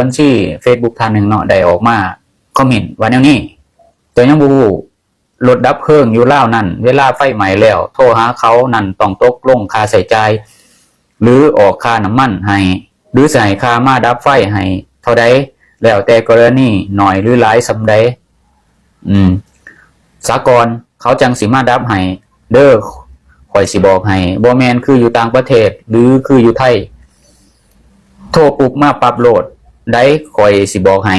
บัญชี Facebook ท่านหนึ่งเนาะได้ออกมาคอมเมนต์ว่าแนวนี้ ตัวยังบูรถดับเพลิงอยู่เล่านั่น เวลาไฟไหม้แล้ว โทรหาเขานั่นต้องตกลงค่าใส่ใจ หรือออกค่าน้ำมันให้ หรือใส่ค่ามาดับไฟให้ เท่าใดแล้วแต่กรณีหน่อยหรือหลายสำใดอืม สากลเขาจังสิมาดับให้เด้อข่อยสิบอกให้บ่แมนคืออยู่ต่างประเทศ หรือคืออยู่ไทย โทรปุ๊บมาปรับโหลด ได้ข่อยสิบอกให้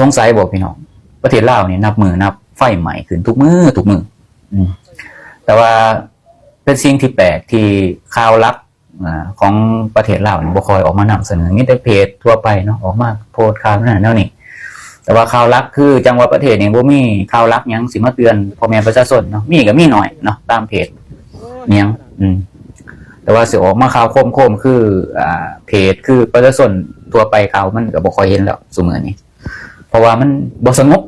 สงสัยบอกพี่น้องประเทศลาวเนี่ยนับมือนับ ไฟใหม่ขึ้นทุกมือทุกมืออแต่ว่าเป็นสิ่งที่แปลกที่ข่าวลับอของประเทศลาวนี่บ่คอยออกมานำเสนอมีแต่เพจทั่วไปเนาะออกมาโพสข่าวนั่นนนนี่แต่ว่าข่าวลักคือจังหวัดประเทศเนี่บ่มีข่าวลักยังสิมาเตือนพ่อแม่ประชาชนเนาะมีก็มีหน่อยเนาะตามเพจอิหยังอืมแต่ว่าสิออกมาข่าวโคมๆคืออ่าเพจคือประชาชน ทั่วไปข่าวมันก็บ่ค่อยเห็นแล้วซุมื้อนี้ เพราะว่ามันบ่สงบ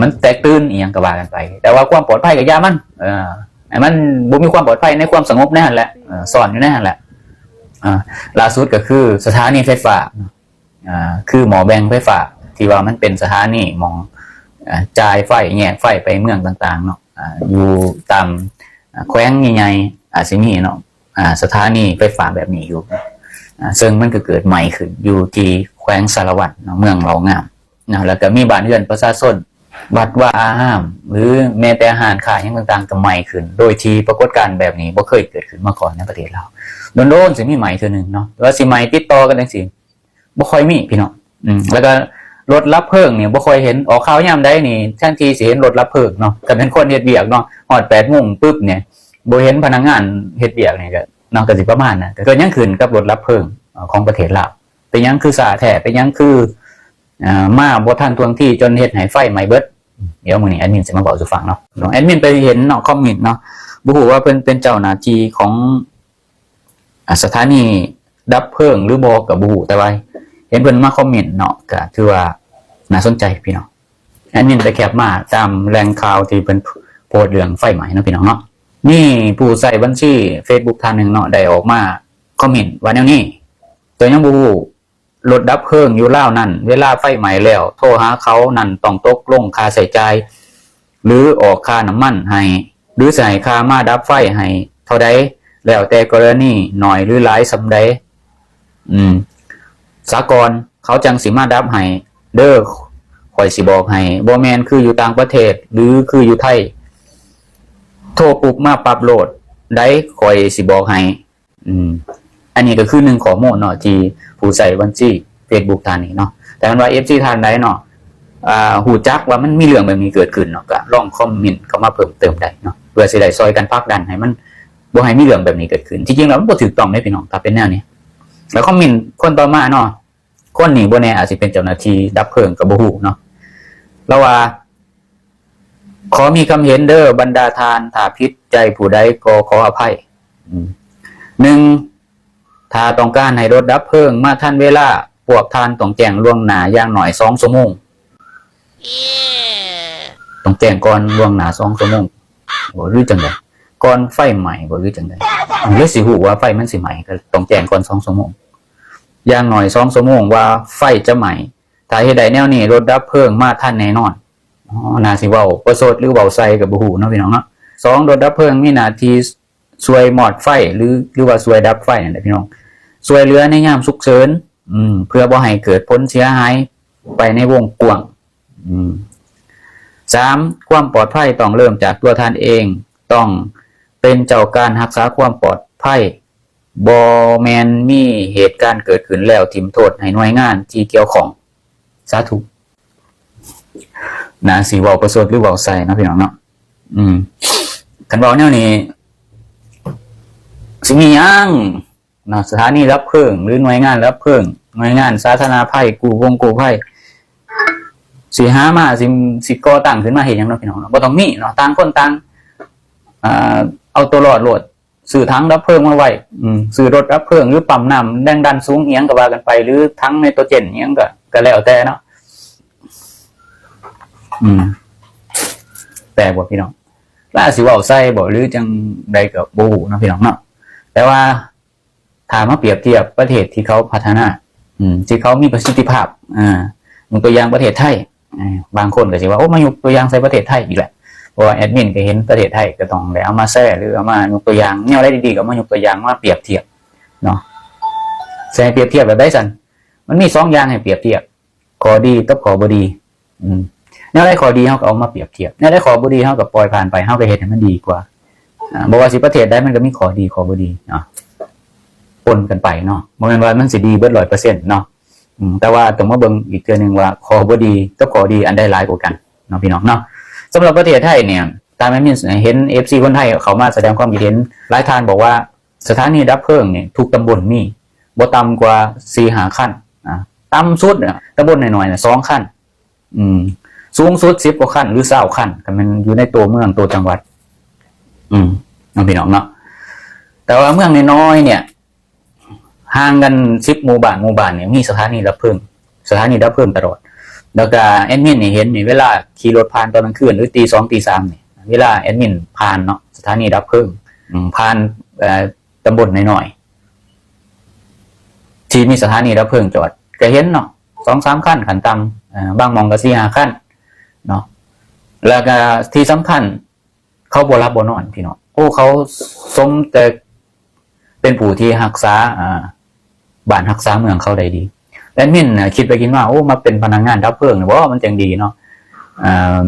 มันแตกตื่นอีหยังก็ว่ากันไป แต่ว่าความปลอดภัยก็อย่ามันเออให้มันบ่มีความปลอดภัยในความสงบแน่นแหละเอนอยู่แน่นแหละล่าสุดก็คือสถานีไฟฟ้าคือหมอแบงไฟฟ้าที่ว่ามันเป็นสถานีมองจ่ายไฟแยกไฟไปเมืองต่างๆเนาะอยู่ตามแขวงใหญ่ๆอาจสิมีเนาะสถานีไฟฟ้าแบบนี้อยู่ ซึ่งมันก็เกิดใหม่ขึ้นอยู่ที่แขวงสารวัตรเมืองเรางามนะแล้วก็มีบ้านเรือนประชาชนวัดว่าอาห้าม หรือแม้แต่อาหารขายอย่างต่างๆก็ใหม่ขึ้น โดยที่ปรากฏการณ์แบบนี้บ่เคยเกิดขึ้นมาก่อนในประเทศเราโดนๆสิมีใหม่เทื่อหนึ่งเนาะแต่ว่าสิใหม่ติดต่อกันจังซี่บ่ค่อยมีพี่น้องอืมแล้วก็รถรับเพลิงเนี่ยบ่ค่อยเห็นออกข่าวยามใดนี่ทันทีสิเห็นรถรับเพลิงเนาะก็เป็นคนเฮ็ดเวียกเนาะฮอด8:00นปุ๊บเนี่ยบ่เห็นพนักงานเฮ็ดเวียกเนี่ยก็ เนาะก็สิประมาณนั้นก็เกิดยังขึ้นกับรถรับเพลิงเอ่อของประเทศลาวเป็นยังคือสาแท้เป็นยังคืออมาบ่ทันทวงที่จนเฮ็ดให้ไฟไหม้เบิดเดี๋ยวมื้อนี้แอดมินสิมาบอกสู่ฟังเนาะแอดมินไปเห็นเนาะคอมเมนต์เนาะบ่ฮู้ว่าเป็นเป็นเจ้าหน้าที่ของอสถานีดับเพลิงหรือบ่ก็บ่ฮู้แต่ว่าเห็นเพิ่นมาคอมเมนต์เนาะก็ถือว่าน่าสนใจพี่น้องอันนี้ไปแคปมาตามแหล่งข่าวที่เป็นโพสต์เรื่องไฟไหม้เนาะพี่น้องเนาะ นี่ผู้ใส่บัญชี Facebook ท่านหนึ่งเนาะได้ออกมา คอมเมนต์ว่าแนวนี้ ตัวยังบูรถดับเพลิงอยู่เล่านั่น เวลาไฟไหม้แล้ว โทรหาเขานั่นต้องตกลงค่าใส่ใจ หรือออกค่าน้ำมันให้ หรือใส่ค่ามาดับไฟให้เท่าใดแล้วแต่กรณีหน่อยหรือหลายสำใดอืม สากลเขาจังสิมาดับให้เด้อข่อยสิบอกให้บ่แมนคืออยู่ต่างประเทศ หรือคืออยู่ไทย โทรปุ๊บมาปรับโหลด ได้ข่อยสิบอกให้ อืม อันนี้ก็คือหนึ่งข้อมูลเนาะที่ผู้ใส่บัญชี Facebook ท่านนี้เนาะ แต่มันว่า FC ท่านใดเนาะอ่าหูจักว่ามันมีเรื่องแบบนี้เกิดขึ้นเนาะก็ลองคอมเมนต์เข้ามาเพิ่มเติมได้เนาะ เพื่อสิได้ซอยกันพักดันให้มันบ่ให้มีเรื่องแบบนี้เกิดขึ้นที่จริงแล้วมันบ่ถูกต้องเด้พี่น้องถ้าเป็นแนวนี้ แล้วคอมเมนต์คนต่อมาเนาะคนหนีบนแน่อาจจะเป็นเจ้าหน้าที่ดับเพลิงกับบูฮูเนาะแล้วว่า ขอมีคำเห็นเด้อบรรดาทานถ้าพิษใจผู้ใดก็ขออภัยอืมหนึ่งถ้าต้องการให้รถดับเพลิงมาทันเวลาพวกทานต้องแจ้งล่วงหน้าอย่างหน่อยสองชั่วโมงต้องแจ้งก่อนล่วงหน้าสองชั่วโมงบ่หรือจังไดก่อนไฟใหม่บ่หรือจังไดหรือสิหูว่าไฟมันสิใหม่ก็ต้องแจ้งก่อนสองชั่วโมงอย่างหน่อยสองชั่วโมงว่าไฟจะไหม้ถ้าเหตุใดแนวนี้รถดับเพลิงมาท่านแน่นอนอ๋อ นาสิเว้าประสดหรือเว้าใส่กับบ่ฮู้เนาะพี่น้องเนาะสองรถดับเพลิงมีหน้าที่ช่วยหมอดไฟหรือหรือว่าช่วยดับไฟนั่นแหละพี่น้องช่วยเหลือในยามฉุกเฉินอืม เพื่อบ่ให้เกิดผลเสียหายไปในวงกว้างอืมสามความปลอดภัยต้องเริ่มจากตัวท่านเอง ต้องเป็นเจ้าการรักษาความปลอดภัยบอแมนมีเหตุการณ์เกิดขึ้นแล้วทิมโทษให้หน่วยงานที่เกี่ยวของสาธุ นะสีเวาประสดหรือเวาใส่เนาะพี่น้องเนาะอืมคันเวาแนวนี้สิมีหยังนะสถานีรับเพลิงหรือหน่วยงานรับเพลิงหน่วยงานสาธารณภัยกูวงกูภัยสิหามาสิสิก่อตั้งขึ้นมาเห็นยังเนาะพี่น้องเนาะบ่ต้องมีเนาะต่างคนต่างอ่าเอาตัวรอดโหลดสื่อทั้งดับเพลิงมาไว้อืมสื่อรถดับเพลิงหรือปั๊มน้ำแรงดันสูงเอียงก็ว่ากันไป หรือทั้งไนโตรเจนเอียงก็ก็แล้วแต่เนาะ อืม แต่บ่พี่น้องล่าสิว่าใส่บ่หรือจังใดกับบูเนาะพี่น้องเนาะแต่ว่าถ้ามาเปรียบเทียบประเทศที่เขาพัฒนา อืม ที่เขามีประสิทธิภาพ อ่ายกตัวอย่างประเทศไทยอบางคนก็จะว่าโอ้มายกตัวอย่างใส่ประเทศไทยอีกแหละเพราะว่าแอดมินก็เห็นประเทศไทยก็ต้องได้เอามาแซ่หรือเอามายกตัวอย่างเนี่ยอะไรดีๆก็มายกตัวอย่างมาเปรียบเทียบเนาะแซ่เปรียบเทียบแบบได้สันมันมีสองอย่างให้เปรียบเทียบข้อดีกับข้อบดี อืม แนวได้ขอดีเขาก็เอามาเปรียบเทียบแนวได้ขอบดีเขาก็ปล่อยผ่านไปเขาก็เห็นให้มันดีกว่าอ่าบอกว่าสิประเทศได้มันก็มีขอดีขอบดีเนาะปนกันไปเนาะโมเมนว่ามันสิดีเบิดร้อยเปอร์เซ็นต์เนาะอืมแต่ว่าต้องมาเบิ่งอีกเทื่อหนึงว่าขอบ่ดีกับขอดีอันใดหลายกว่ากันเนาะพี่น้องเนาะสำหรับประเทศไทยเนี่ยตามแอดมินเห็น FC คนไทยเขามาแสดงความคิดเห็นหลายท่านบอกว่าสถานีดับเพลิงเนี่ยทุกตำบลมีบ่ต่ำกว่า4 5ขั้นอะต่ำสุดนะตำบลหน่อยๆน่ะ2ขั้น อืม สูงสุด10กว่าขั้นหรือ20ขั้นก็มันอยู่ในตัวเมืองตัวจังหวัด อืมน้องพี่น้องเนาะแต่ว่าเมืองน้อยๆเนี่ยห่างกันสิบหมู่บ้านหมู่บ้านเนี่ยมีสถานีดับเพลิงสถานีดับเพลิงตลอด แล้วก็แอดมินนี่เห็นนี่เวลาขี่รถผ่านตอนกลางคืนหรือตีสองตีสามนี่เวลาแอดมินผ่านเนาะสถานีดับเพลิงอืมผ่านเอ่อตำบลหน่อยๆที่มีสถานีดับเพลิงจอดก็เห็นเนาะสองสามขั้นขันต่ำเอ่อบางหมองก็สี่ห้าขั้น เนาะแล้วก็ที่สำคัญ เขาบรับบ่นอนพี่น้องโอ้เขาสมแต่เป็นผู้ที่รักษาอ่าบ้านรักษาเมืองเขาได้ดีแอดมินน่ะคิดไปคิดมาโอ้มาเป็นพนักงานดับเพลิงเนี่ยว่ามันจังดีเนาะอ่า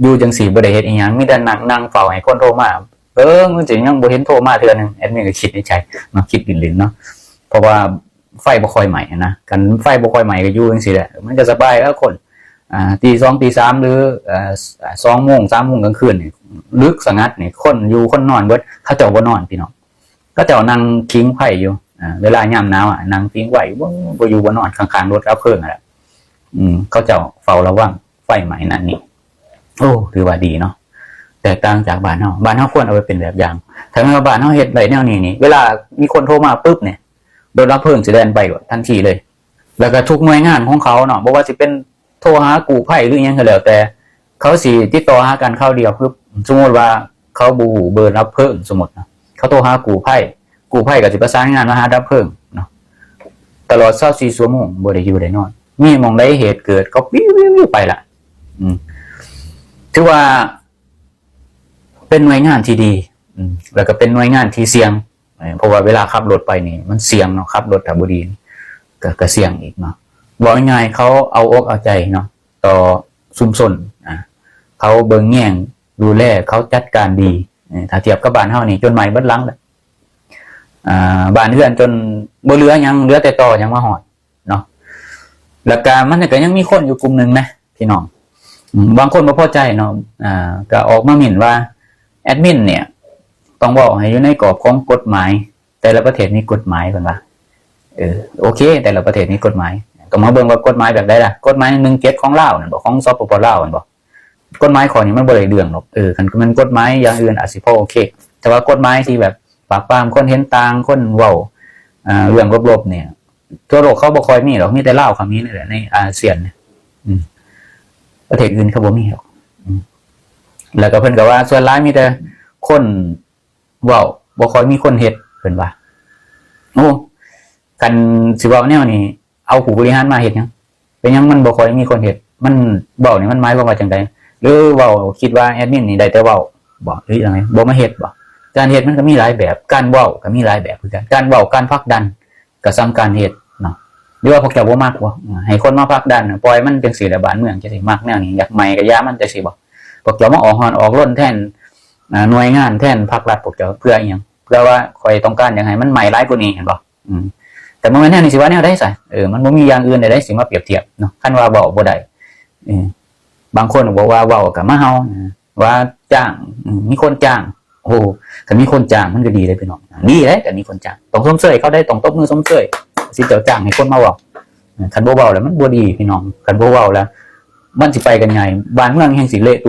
อยู่จังสีบ่ได้เฮ็ดอีหยังมีแต่นั่งนั่งเฝ้าให้คนโทรมาเออมันสิยังบ่เห็นโทรมาเทื่อนึงแอดมินก็คิดในใจมาคิดลินเนาะเพราะว่าไฟบ่ค่อยใหม่นะกันไฟบ่ค่อยใหม่ก็อยู่จังซี่แหละมันจะสบายแล้วคน ตีสองตีสามหรือสองโมงสามโมงกลางคืนนี่ลึกสงัดนี่คนอยู่คนนอนเบิดเขาเจ้าบ่นอนพี่น้องเขาเจ้านั่งคิงไผ่อยู่เวลายามหนาวอะนั่งพิงไหวบ่บ่อยู่บ่นอนข้างๆรถรับเพลิงอะอืมเขาเจ้าเฝ้าระวังไฟไหม้นั่นนี่โอ้ถือว่าดีเนาะแตกต่างจากบ้านเฮาบ้านเฮาควรเอาไปเป็นแบบอย่างถ้าแม้ว่าบ้านเฮาเฮ็ดไว้แนวนี้นี่เวลามีคนโทรมาปุ๊บเนี่ยรถรับเพลิงสิเดินไปทันทีเลย แล้วก็ทุกหน่วยงานของเขาเนาะบ่ว่าสิเป็น โทรหากูไผ่หรือยังก็แล้วแต่ เขาสิติดต่อหากันเข้าเดียวคือสมมติว่าเขาบูเบอร์รับเพิ่มสมมตินะเขาโทรหากูไผ่กูไผ่กับสิประสานงานมาหารับเพิ่มเนาะตลอด24ชั่วโมงบ่ได้อยู่ได้นอน มีมองได้เหตุเกิดก็วิววิววิวไปละอืมถือว่า เป็นหน่วยงานที่ดีอืแล้วก็เป็นหน่วยงานที่เสี่ยงเพราะว่าเวลาขับรถไปนี่ มันเสี่ยงเนาะขับรถถ้าบ่ดีก็เสี่ยงอีกเนาะ บอกง่ายๆเขาเอาอกเอาใจเนาะต่อชุมชนอะเขาเบิ่งแง่งดูแลเขาจัดการดีถ้าเทียบกับบ้านเฮานี่จนใหม่เบิดลังเลยอ่าบ้านเฮือนจนบ่เหลือยังเหลือแต่ต่อยังมาหอดเนาะแล้วก็มันก็ยังมีคนอยู่กลุ่มหนึ่งนะพี่น้องบางคนบ่พอใจเนาะอ่าก็ออกมาหมิ่นว่าแอดมินเนี่ย ต้องบอกให้อยู่ในกรอบของกฎหมาย แต่ละประเทศมีกฎหมายเพิ่นว่าเออโอเค แต่ละประเทศมีกฎหมาย ก็มาเบิ่งว่ากฎหมายแบบใดล่ะกฎหมายหนึ่งเจ็ดของเลานั่นบอกของสปปลาวนั่นบอกกฎหมายข้อนี้มันบ่ได้เรื่องหรอกเออคันมันกฎหมายอย่างอื่นอาจสิพอโอเค แต่ว่ากฎหมายที่แบบปาบปามคนเห็นต่างคนเว้าอ่าเรื่องลบๆเนี่ย ทั่วโลกเขาบ่ค่อยมีหรอกมีแต่ลาวเขามีนี่แหละในอาเซียนเนี่ยอืมประเทศอื่นเขาบ่มีหรอกแล้วก็เพิ่นก็ว่า ส่วนร้ายมีแต่คนเว้าบ่ค่อยมีคนเฮ็ดเพิ่นว่าโอ้กันสิเว้าแนวนี้ เอาผู้บริหารมาเฮ็ดหยังเป็นยังมันบ่ค่อยมีคนเฮ็ดมันเว้านี่ยมันหมายความว่าจังไดหรือเว้าคิดว่าแอดมินนี่ได้แต่เว้าบ่หรือยังไงบ่มาเฮ็ดบ่การเฮ็ดมันก็มีหลายแบบ การเว้าก็มีหลายแบบคือกันการเว้าการผลักดันก็สำการเฮ็ดเนาะหรือว่าพวกเจ้าบ่มักบ่ให้คนมาผลักดันปล่อยมันจังซี่แหละบ้านเมืองจังซี่มักแนวนี้อยากใหม่ก็ยามันจังซี่บ่พวกเจ้ามาออกฮอนออกร่นแทนอ่าหน่วยงานแทนภาครัฐพวกเจ้าเพื่ออีหยังเพื่อว่าข่อยต้องการอยากให้มันใหม่หลายกว่านี้เห็นบ่อืม แต่มันไม่แน่นี่สิว่าแนวได้ใส่เออมันบ่มีอย่างอื่นใดๆสิมาเปรียบเทียบเนาะคันว่าเว้าบ่ได้บางคนบอกว่าเว้ากับมาเฮาว่าจ้างมีคนจ้างโอ้ถ้ามีคนจ้างมันก็ดีเลยพี่น้องดีเลยแต่มีคนจ้างต้องส้มเสยเขาได้ต้องตบมือส้มเสยสิเจ้าจ้างให้คนมาเว้าคันบ่เว้าแล้วมันบ่ดีพี่น้องคันบ่เว้าแล้วมันสิไปกันไงบ้านเมืองแห่งสิเละตุ่ม